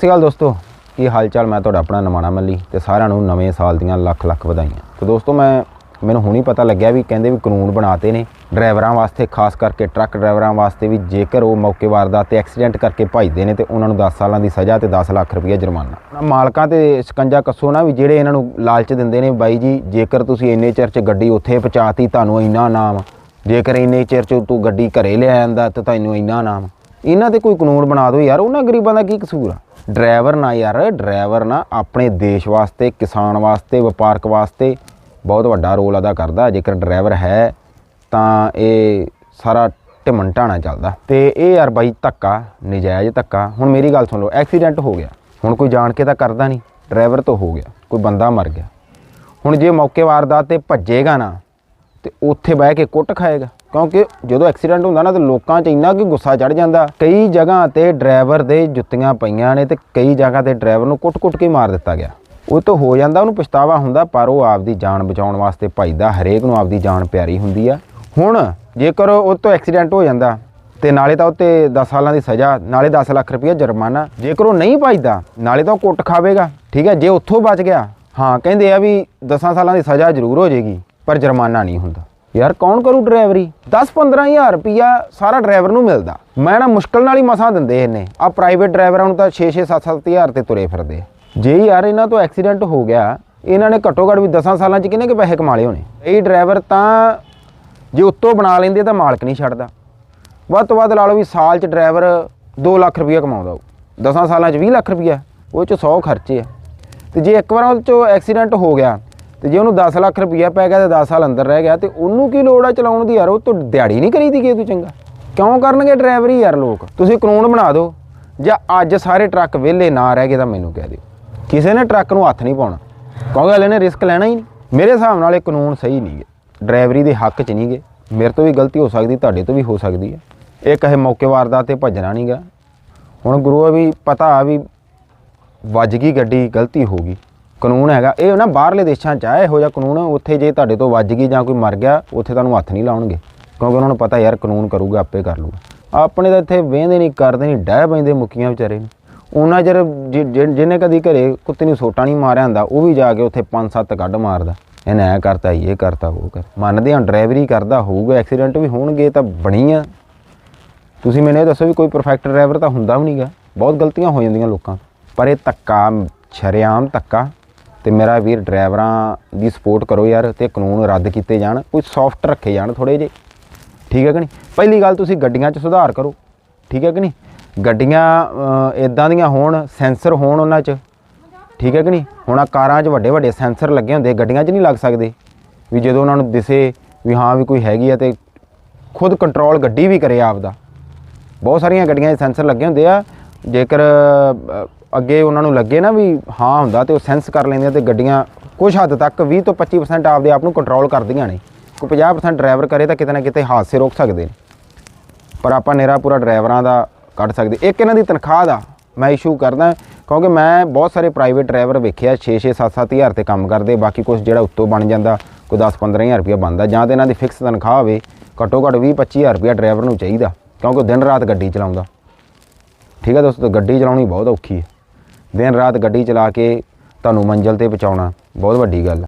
ਸਤਿ ਸ਼੍ਰੀ ਅਕਾਲ ਦੋਸਤੋ, ਕੀ ਹਾਲ ਚਾਲ ਮੈਂ ਤੁਹਾਡਾ ਆਪਣਾ ਨਮਾਣਾ ਮੱਲੀ ਤੇ ਸਾਰਿਆਂ ਨੂੰ ਨਵੇਂ ਸਾਲ ਦੀਆਂ ਲੱਖ ਲੱਖ ਵਧਾਈਆਂ। ਤੇ ਦੋਸਤੋ, ਮੈਂ, ਮੈਨੂੰ ਹੁਣੀ ਪਤਾ ਲੱਗਿਆ ਵੀ ਕਹਿੰਦੇ ਵੀ ਕਾਨੂੰਨ ਬਣਾਤੇ ਨੇ ਡਰਾਈਵਰਾਂ ਵਾਸਤੇ, ਖਾਸ ਕਰਕੇ ਟਰੱਕ ਡਰਾਈਵਰਾਂ ਵਾਸਤੇ ਵੀ ਜੇਕਰ ਉਹ ਮੌਕੇ ਵਾਰਦਾਤ ਤੇ ਐਕਸੀਡੈਂਟ ਕਰਕੇ ਭੱਜਦੇ ਨੇ ਤੇ ਉਹਨਾਂ ਨੂੰ 10 ਸਾਲਾਂ ਦੀ ਸਜ਼ਾ ਤੇ 10 ਲੱਖ ਰੁਪਏ ਜੁਰਮਾਨਾ। ਮਾਲਕਾਂ ਤੇ ਸ਼ਿਕੰਜਾ ਕੱਸੋ ਨਾ ਵੀ ਜਿਹੜੇ ਇਹਨਾਂ ਨੂੰ ਲਾਲਚ ਦਿੰਦੇ ਨੇ, ਬਾਈ ਜੀ, ਜੇਕਰ ਤੁਸੀਂ ਇੰਨੇ ਚਿਰ ਚ ਗੱਡੀ ਉੱਥੇ ਪਹੁੰਚਾਤੀ, ਤੁਹਾਨੂੰ ਇੰਨਾ ਨਾਮ। ਜੇਕਰ ਇੰਨੇ ਚਿਰ ਚ ਤੂੰ ਗੱਡੀ ਘਰੇ ਲੈ ਆਂਦਾ, ਤਾਂ ਤੈਨੂੰ ਇੰਨਾ ਨਾਮ। ਇਹਨਾਂ ਤੇ ਕੋਈ ਕਾਨੂੰਨ ਬਣਾ ਦਿਓ ਯਾਰ, ਉਹਨਾਂ ਗਰੀਬਾਂ ਦਾ ਕੀ ਕਸੂਰ ਆ? ਡਰਾਈਵਰ ਨਾ ਯਾਰ, ਡਰਾਈਵਰ ਨਾ ਆਪਣੇ ਦੇਸ਼ ਵਾਸਤੇ, ਕਿਸਾਨ ਵਾਸਤੇ, ਵਪਾਰਕ ਵਾਸਤੇ ਬਹੁਤ ਵੱਡਾ ਰੋਲ ਅਦਾ ਕਰਦਾ। ਜੇਕਰ ਡਰਾਈਵਰ ਹੈ, ਤਾਂ ਇਹ ਸਾਰਾ ਢਿਮਣ ਢਾਣਾ ਚੱਲਦਾ। ਤੇ ਇਹ ਯਾਰ ਬਾਈ ਧੱਕਾ, ਨਜਾਇਜ਼ ਧੱਕਾ। ਹੁਣ ਮੇਰੀ ਗੱਲ ਸੁਣ ਲਓ, ਐਕਸੀਡੈਂਟ ਹੋ ਗਿਆ। ਹੁਣ ਕੋਈ ਜਾਣ ਕੇ ਤਾਂ ਕਰਦਾ ਨਹੀਂ। ਡਰਾਈਵਰ ਤੋਂ ਹੋ ਗਿਆ। ਕੋਈ ਬੰਦਾ ਮਰ ਗਿਆ। ਹੁਣ ਜੇ ਮੌਕੇ ਵਾਰਦਾਤ ਤੇ ਭੱਜੇਗਾ ਨਾ ਤੇ ਉੱਥੇ ਬਹਿ ਕੇ ਕੁੱਟ ਖਾਏਗਾ। ਕਿਉਂਕਿ ਜਦੋਂ ਐਕਸੀਡੈਂਟ ਹੁੰਦਾ ਨਾ, ਤੇ ਲੋਕਾਂ 'ਚ ਇੰਨਾ ਕਿ ਗੁੱਸਾ ਚੜ ਜਾਂਦਾ। ਕਈ ਜਗ੍ਹਾ ਤੇ ਡਰਾਈਵਰ ਦੇ ਜੁੱਤੀਆਂ ਪਈਆਂ ਨੇ ਤੇ ਕਈ ਜਗ੍ਹਾ ਤੇ ਡਰਾਈਵਰ ਨੂੰ ਕੁੱਟ-ਕੁੱਟ ਕੇ ਮਾਰ ਦਿੱਤਾ ਗਿਆ। ਉਹ ਤੋਂ ਹੋ ਜਾਂਦਾ, ਉਹਨੂੰ ਪਛਤਾਵਾ ਹੁੰਦਾ, ਪਰ ਉਹ ਆਪਦੀ ਜਾਨ ਬਚਾਉਣ ਵਾਸਤੇ ਭੱਜਦਾ ਹਰੇਕ ਨੂੰ ਆਪਦੀ ਜਾਨ ਪਿਆਰੀ ਹੁੰਦੀ ਆ। ਹੁਣ ਜੇਕਰ ਉਹ ਤੋਂ ਐਕਸੀਡੈਂਟ ਹੋ ਜਾਂਦਾ, ਤੇ ਨਾਲੇ ਤਾਂ ਉੱਤੇ 10 ਸਾਲਾਂ ਦੀ ਸਜ਼ਾ, ਨਾਲੇ 10 ਲੱਖ ਰੁਪਏ ਜੁਰਮਾਨਾ। ਜੇਕਰ ਉਹ ਨਹੀਂ ਭੱਜਦਾ, ਨਾਲੇ ਤਾਂ ਉਹ ਕੁੱਟ ਖਾਵੇਗਾ। ਠੀਕ ਹੈ, ਜੇ ਉੱਥੋਂ ਬਚ ਗਿਆ, ਹਾਂ, ਕਹਿੰਦੇ ਆ ਵੀ 10 ਸਾਲਾਂ ਦੀ ਸਜ਼ਾ ਜ਼ਰੂਰ ਹੋ ਜਾਏਗੀ। ਪਰ ਜੁਰਮਾਨਾ ਨਹੀਂ ਹੁੰਦਾ। ਯਾਰ ਕੌਣ ਕਰੂ ਡਰਾਈਵਰੀ? 10-15000 ਰੁਪਿਆ ਸਾਰਾ ਡਰਾਈਵਰ ਨੂੰ ਮਿਲਦਾ। ਮੈਂ ਨਾ ਮੁਸ਼ਕਲ ਨਾਲ ਹੀ ਮਸਾਂ ਦਿੰਦੇ ਇਹਨੇ। ਆ ਪ੍ਰਾਈਵੇਟ ਡਰਾਈਵਰਾਂ ਨੂੰ ਤਾਂ 6-6 7-7000 ਤੇ ਤੁਰੇ ਫਿਰਦੇ ਜੇ ਯਾਰ ਇਹਨਾਂ ਤੋਂ ਐਕਸੀਡੈਂਟ ਹੋ ਗਿਆ, ਇਹਨਾਂ ਨੇ ਘੱਟੋ ਘੱਟ ਵੀ 10 ਸਾਲਾਂ 'ਚ ਕਿੰਨੇ ਕੁ ਪੈਸੇ ਕਮਾ ਲਏ ਹੋਣੇ? ਇਹ ਡਰਾਈਵਰ ਤਾਂ ਜੇ ਉੱਤੋਂ ਬਣਾ ਲੈਂਦੇ ਤਾਂ ਮਾਲਕ ਨਹੀਂ ਛੱਡਦਾ। ਵੱਧ ਤੋਂ ਵੱਧ ਲਾ ਲਓ ਵੀ ਸਾਲ 'ਚ ਡਰਾਈਵਰ 2 ਲੱਖ ਰੁਪਈਆ ਕਮਾਉਂਦਾ ਉਹ 10 ਸਾਲਾਂ 'ਚ 20 ਲੱਖ ਰੁਪਈਆ, ਉਹ 'ਚ 100 ਖਰਚੇ ਆ। ਤੇ ਜੇ ਇੱਕ ਵਾਰ ਉਹ 'ਚੋਂ ਐਕਸੀਡੈਂਟ ਹੋ ਗਿਆ ਤੇ ਜੇ ਉਹਨੂੰ 10 ਲੱਖ ਰੁਪਈਆ ਪੈ ਗਿਆ ਤੇ 10 ਸਾਲ ਅੰਦਰ ਰਹਿ ਗਿਆ ਤੇ ਉਹਨੂੰ ਕੀ ਲੋੜ ਆ ਚਲਾਉਣ ਦੀ ਯਾਰ? ਉਹ ਤੋਂ ਦਿਹਾੜੀ ਨਹੀਂ ਕਰੀਦੀ ਕਿ ਤੂੰ ਚੰਗਾ। ਕਿਉਂ ਕਰਨਗੇ ਡਰਾਈਵਰੀ ਯਾਰ ਲੋਕ? ਤੁਸੀਂ ਕਾਨੂੰਨ ਬਣਾ ਦਿਓ। ਜਾਂ ਅੱਜ ਸਾਰੇ ਟਰੱਕ ਵਿਹਲੇ ਨਾ ਰਹਿ ਗਏ ਤਾਂ ਮੈਨੂੰ ਕਹਿ ਦਿਓ। ਕਿਸੇ ਨੇ ਟਰੱਕ ਨੂੰ ਹੱਥ ਨਹੀਂ ਪਾਉਣਾ। ਕਿਉਂਕਿ ਅਗਲੇ ਨੇ ਰਿਸਕ ਲੈਣਾ ਹੀ ਨਹੀਂ। ਮੇਰੇ ਹਿਸਾਬ ਨਾਲ ਇਹ ਕਾਨੂੰਨ ਸਹੀ ਨਹੀਂ ਗੇ ਡਰਾਈਵਰੀ ਦੇ ਹੱਕ 'ਚ ਨਹੀਂ ਗੇ ਮੇਰੇ ਤੋਂ ਵੀ ਗਲਤੀ ਹੋ ਸਕਦੀ, ਤੁਹਾਡੇ ਤੋਂ ਵੀ ਹੋ ਸਕਦੀ ਹੈ। ਇਹ ਕਹੇ ਮੌਕੇ ਵਾਰਦਾਤ ਤੇ ਭੱਜਣਾ ਨਹੀਂਗਾ ਹੁਣ ਗੁਰੂ ਆ ਵੀ ਪਤਾ ਆ ਵੀ ਵੱਜ ਗਈ ਗੱਡੀ, ਗਲਤੀ ਹੋ ਗਈ। ਕਾਨੂੰਨ ਹੈਗਾ। ਇਹ ਨਾ ਬਾਹਰਲੇ ਦੇਸ਼ਾਂ 'ਚ ਆ, ਇਹੋ ਜਿਹਾ ਕਾਨੂੰਨ, ਉੱਥੇ ਜੇ ਤੁਹਾਡੇ ਤੋਂ ਵੱਜ ਗਈ ਜਾਂ ਕੋਈ ਮਰ ਗਿਆ, ਉੱਥੇ ਤੁਹਾਨੂੰ ਹੱਥ ਨਹੀਂ ਲਾਉਣਗੇ। ਕਿਉਂਕਿ ਉਹਨਾਂ ਨੂੰ ਪਤਾ ਯਾਰ ਕਾਨੂੰਨ ਕਰੂਗਾ, ਆਪੇ ਕਰ ਲੂਗਾ। ਆਪਣੇ ਤਾਂ ਇੱਥੇ ਵੇਂਦੇ ਨਹੀਂ, ਕਰਦੇ ਨਹੀਂ, ਡਹਿ ਪੈਂਦੇ ਮੁੱਕੀਆਂ ਵਿਚਾਰੇ ਨੂੰ। ਉਹਨਾਂ ਜਰ ਜਿਹਨੇ ਕਦੀ ਘਰੇ ਕੁੱਤੇ ਨੂੰ ਸੋਟਾ ਨਹੀਂ ਮਾਰਿਆ ਹੁੰਦਾ, ਉਹ ਵੀ ਜਾ ਕੇ ਉੱਥੇ ਪੰਜ ਸੱਤ ਕੱਢ ਮਾਰਦਾ। ਇਹਨੇ ਐ ਕਰਤਾ, ਇਹ ਕਰਤਾ, ਉਹ ਕਰ। ਮੰਨਦੇ ਹਾਂ, ਡਰਾਈਵਰੀ ਕਰਦਾ ਹੋਊਗਾ, ਐਕਸੀਡੈਂਟ ਵੀ ਹੋਣਗੇ ਤਾਂ ਬਣੀ ਆ ਤੁਸੀਂ ਮੈਨੂੰ ਇਹ ਦੱਸੋ ਵੀ ਕੋਈ ਪਰਫੈਕਟ ਡਰਾਈਵਰ ਤਾਂ ਹੁੰਦਾ ਵੀ ਨਹੀਂਗਾ ਬਹੁਤ ਗਲਤੀਆਂ ਹੋ ਜਾਂਦੀਆਂ ਲੋਕਾਂ ਪਰ ਇਹ ਧੱਕਾ, ਸ਼ਰੇਆਮ ਧੱਕਾ। ਤੇ ਮੇਰਾ ਵੀਰ ਡਰਾਈਵਰਾਂ ਦੀ ਸਪੋਰਟ ਕਰੋ ਯਾਰ ਤੇ ਕਾਨੂੰਨ ਰੱਦ ਕੀਤੇ ਜਾਣ, ਕੋਈ ਸੌਫਟ ਰੱਖੇ ਜਾਣ ਥੋੜੇ ਜੇ ਠੀਕ ਹੈ ਕਿ ਨਹੀਂ? ਪਹਿਲੀ ਗੱਲ ਤੁਸੀਂ ਗੱਡੀਆਂ 'ਚ ਸੁਧਾਰ ਕਰੋ। ਠੀਕ ਹੈ ਕਿ ਨਹੀਂ? ਗੱਡੀਆਂ ਇਦਾਂ ਦੀਆਂ ਹੋਣ ਸੈਂਸਰ ਹੋਣ ਉਹਨਾਂ 'ਚ। ਠੀਕ ਹੈ ਕਿ ਨਹੀਂ? ਹੁਣ ਆ ਕਾਰਾਂ 'ਚ ਵੱਡੇ ਵੱਡੇ ਸੈਂਸਰ ਲੱਗੇ ਹੁੰਦੇ, ਗੱਡੀਆਂ 'ਚ ਨਹੀਂ ਲੱਗ ਸਕਦੇ। ਵੀ ਜਦੋਂ ਉਹਨਾਂ ਨੂੰ ਦਿਸੇ ਵੀ ਹਾਂ ਵੀ ਕੋਈ ਹੈਗੀ ਆ ਤੇ ਖੁਦ ਕੰਟਰੋਲ ਗੱਡੀ ਵੀ ਕਰੇ ਆਪਦਾ। ਬਹੁਤ ਸਾਰੀਆਂ ਗੱਡੀਆਂ 'ਚ ਸੈਂਸਰ ਲੱਗੇ ਹੁੰਦੇ ਆ। ਜੇਕਰ ਅੱਗੇ ਉਹਨਾਂ ਨੂੰ ਲੱਗੇ ਨਾ ਵੀ ਹਾਂ ਹੁੰਦਾ ਤੇ ਉਹ ਸੈਂਸ ਕਰ ਲੈਂਦੀਆਂ ਤੇ ਗੱਡੀਆਂ ਕੁਝ ਹੱਦ ਤੱਕ 20 ਤੋਂ 25% ਆਪਦੇ ਆਪ ਨੂੰ ਕੰਟਰੋਲ ਕਰਦੀਆਂ ਨੇ। ਕੋਈ 50% ਡਰਾਈਵਰ ਕਰੇ ਤਾਂ ਕਿਤੇ ਨਾ ਕਿਤੇ ਹਾਦਸੇ ਰੋਕ ਸਕਦੇ ਨੇ। ਪਰ ਆਪਾਂ ਨੇਰਾ ਪੂਰਾ ਡਰਾਈਵਰਾਂ ਦਾ ਕੱਢ ਸਕਦੇ। ਇੱਕ ਇਹਨਾਂ ਦੀ ਤਨਖਾਹ ਦਾ ਮੈਂ ਇਸ਼ੂ ਕਰਦਾ, ਕਿਉਂਕਿ ਮੈਂ ਬਹੁਤ ਸਾਰੇ ਪ੍ਰਾਈਵੇਟ ਡਰਾਈਵਰ ਵੇਖਿਆ 6-6 7-7 ਹਜ਼ਾਰ ਤੇ ਕੰਮ ਕਰਦੇ, ਬਾਕੀ ਕੁਝ ਜਿਹੜਾ ਉੱਤੋਂ ਬਣ ਜਾਂਦਾ, ਕੋਈ 10-15 ਹਜ਼ਾਰ ਰੁਪਇਆ ਬਣਦਾ, ਜਾਂ ਤੇ ਇਹਨਾਂ ਦੀ ਫਿਕਸ ਤਨਖਾਹ ਹੋਵੇ, ਘੱਟੋ ਘੱਟ 20-25 ਹਜ਼ਾਰ ਰੁਪਇਆ ਡਰਾਈਵਰ ਨੂੰ ਚਾਹੀਦਾ, ਕਿਉਂਕਿ ਉਹ ਦਿਨ ਰਾਤ ਗੱਡੀ ਚਲਾਉਂਦਾ। ਠੀਕ ਹੈ ਦੋਸਤੋ, ਗੱਡੀ ਚਲਾਉਣੀ ਬਹੁਤ ਔਖੀ ਹੈ। ਦਿਨ ਰਾਤ ਗੱਡੀ ਚਲਾ ਕੇ ਤੁਹਾਨੂੰ ਮੰਜ਼ਿਲ ਤੇ ਪਹੁੰਚਾਉਣਾ ਬਹੁਤ ਵੱਡੀ ਗੱਲ